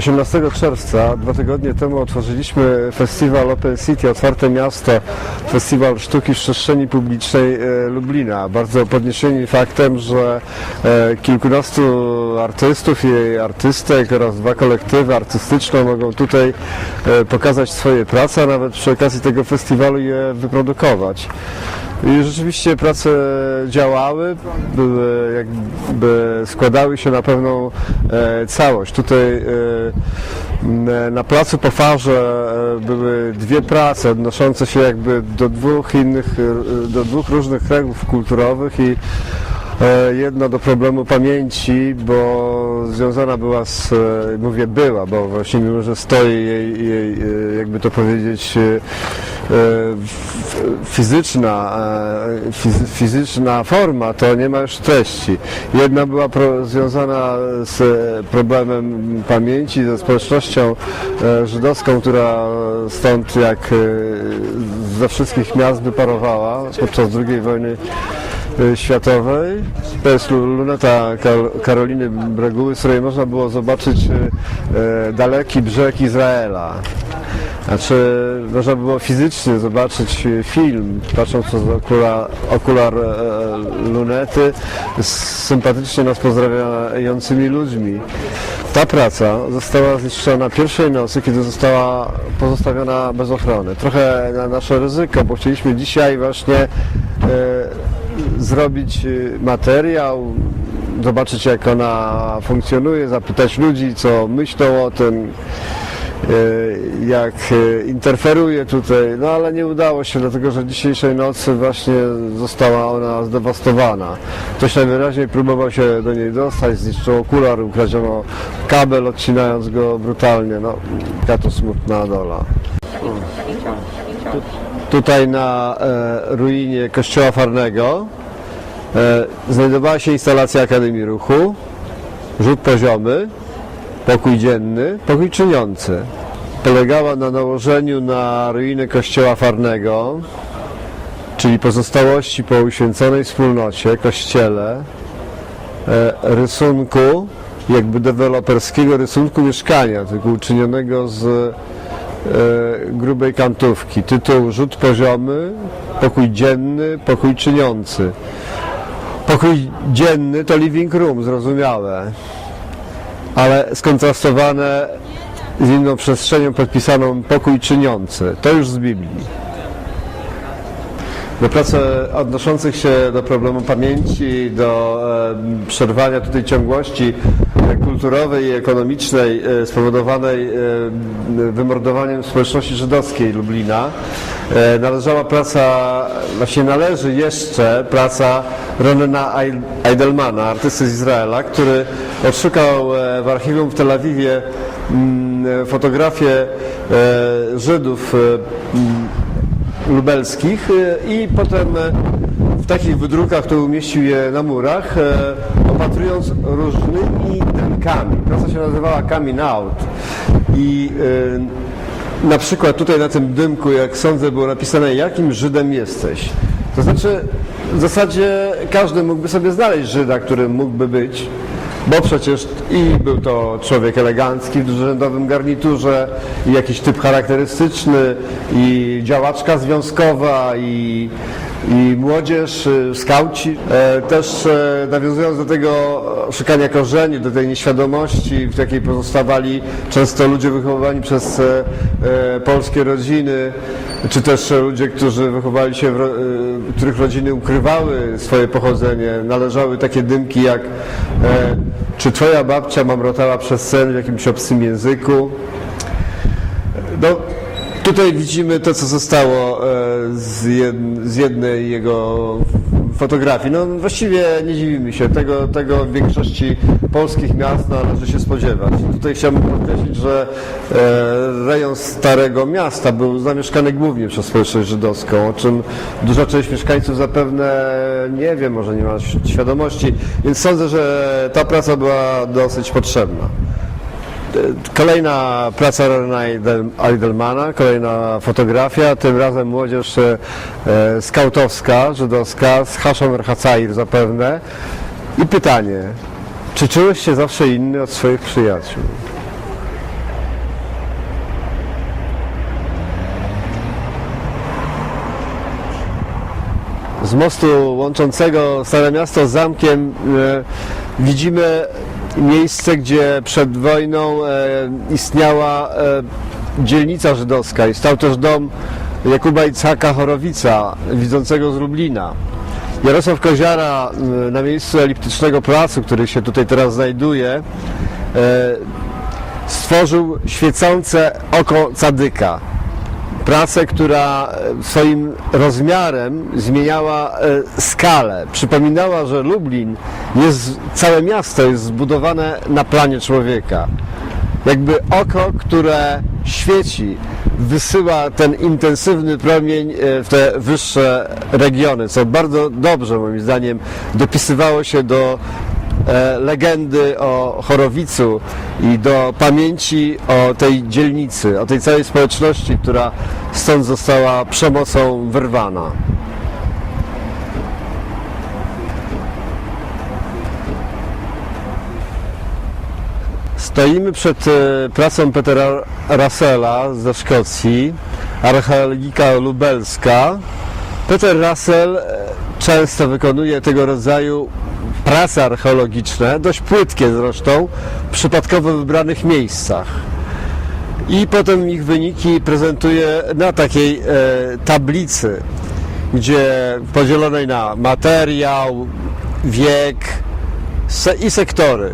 18 czerwca, dwa tygodnie temu otworzyliśmy festiwal Open City, Otwarte Miasto, festiwal sztuki w przestrzeni publicznej e, Lublina. Bardzo podniesieni faktem, że e, kilkunastu artystów i artystek oraz dwa kolektywy artystyczne mogą tutaj e, pokazać swoje prace, a nawet przy okazji tego festiwalu je wyprodukować. I rzeczywiście prace działały, były jakby składały się na pewną e, całość. Tutaj e, na placu po farze e, były dwie prace odnoszące się jakby do dwóch innych, do dwóch różnych kręgów kulturowych i e, Jedna do problemu pamięci, bo związana była z, e, mówię była, bo właśnie mimo, że stoi jej, jej jakby to powiedzieć, fizyczna, e, fiz- fizyczna forma, to nie ma już treści. Jedna była związana z e, problemem pamięci, ze społecznością e, żydowską, która stąd jak e, ze wszystkich miast wyparowała podczas II wojny e, światowej. To jest lu- luneta Kar- Karoliny Breguły, z której można było zobaczyć e, e, daleki brzeg Izraela. Znaczy, można było fizycznie zobaczyć e, film, patrząc przez okular, okular e, lunety z sympatycznie nas pozdrawiającymi ludźmi. Ta praca została zniszczona pierwszej nocy, kiedy została pozostawiona bez ochrony. Trochę na nasze ryzyko, bo chcieliśmy dzisiaj właśnie e, zrobić y, materiał, zobaczyć jak ona funkcjonuje, zapytać ludzi, co myślą o tym, jak y, interferuje tutaj, no ale nie udało się, dlatego że dzisiejszej nocy właśnie została ona zdewastowana. Ktoś najwyraźniej próbował się do niej dostać, zniszczył okular, ukradziono kabel, odcinając go brutalnie, no taka to smutna dola. Tutaj na e, ruinie kościoła Farnego e, znajdowała się instalacja Akademii Ruchu, rzut poziomy, pokój dzienny, pokój czyniący. Polegała na nałożeniu na ruinę kościoła Farnego, czyli pozostałości po uświęconej wspólnocie, kościele, e, rysunku, jakby deweloperskiego rysunku mieszkania, tylko uczynionego z e, grubej kantówki. Tytuł Rzut poziomy, pokój dzienny, pokój czyniący. Pokój dzienny to living room, zrozumiałe, ale skontrastowane z inną przestrzenią podpisaną pokój czyniący. To już z Biblii. Do prac odnoszących się do problemu pamięci, do przerwania tutaj ciągłości kulturowej i ekonomicznej e, spowodowanej e, wymordowaniem społeczności żydowskiej Lublina, e, należała praca, właśnie należy jeszcze praca Ronena Eid- Eidelmana, artysty z Izraela, który odszukał e, w archiwum w Tel Awiwie mm, fotografię e, Żydów e, mm, lubelskich e, i potem e, w takich wydrukach to umieścił je na murach, e, opatrując różnymi dymkami. Praca się nazywała Coming Out i e, na przykład tutaj na tym dymku, jak sądzę, było napisane jakim Żydem jesteś. To znaczy w zasadzie każdy mógłby sobie znaleźć Żyda, którym mógłby być, bo przecież i był to człowiek elegancki w urzędowym garniturze, i jakiś typ charakterystyczny, i działaczka związkowa, i, i młodzież, y, skauci. E, Też e, nawiązując do tego szukania korzeni, do tej nieświadomości, w jakiej pozostawali często ludzie wychowywani przez e, e, polskie rodziny, czy też ludzie, którzy wychowali się, e, których rodziny ukrywały swoje pochodzenie, należały takie dymki jak e, czy twoja babcia mamrotała przez sen w jakimś obcym języku. No, tutaj widzimy to, co zostało e, z, jed, z jednej jego fotografii. No właściwie nie dziwimy się, tego, tego w większości polskich miast należy się spodziewać. Tutaj chciałbym podkreślić, że e, rejon Starego Miasta był zamieszkany głównie przez społeczność żydowską, o czym duża część mieszkańców zapewne nie wie, może nie ma świadomości, więc sądzę, że ta praca była dosyć potrzebna. Kolejna praca Rona Eidelmana, kolejna fotografia, tym razem młodzież e, e, skautowska, żydowska, z Haszem Erhacair zapewne. I pytanie, czy czułeś się zawsze inny od swoich przyjaciół? Z mostu łączącego Stare Miasto z zamkiem e, widzimy miejsce, gdzie przed wojną e, istniała e, dzielnica żydowska i stał też dom Jakuba Itzhaka Chorowica, widzącego z Lublina. Jarosław Koziara m, na miejscu eliptycznego placu, który się tutaj teraz znajduje, e, stworzył świecące oko cadyka. Pracę, która e, swoim rozmiarem zmieniała e, skalę. Przypominała, że Lublin jest, całe miasto jest zbudowane na planie człowieka. Jakby oko, które świeci, wysyła ten intensywny promień e, w te wyższe regiony, co bardzo dobrze moim zdaniem dopisywało się do legendy o Chorowicu i do pamięci o tej dzielnicy, o tej całej społeczności, która stąd została przemocą wyrwana. Stoimy przed e, pracą Petera Russella ze Szkocji, archeologika lubelska. Peter Russell e, często wykonuje tego rodzaju prace archeologiczne, dość płytkie zresztą, w przypadkowo wybranych miejscach. I potem ich wyniki prezentuje na takiej e, tablicy, gdzie podzielonej na materiał, wiek se, i sektory.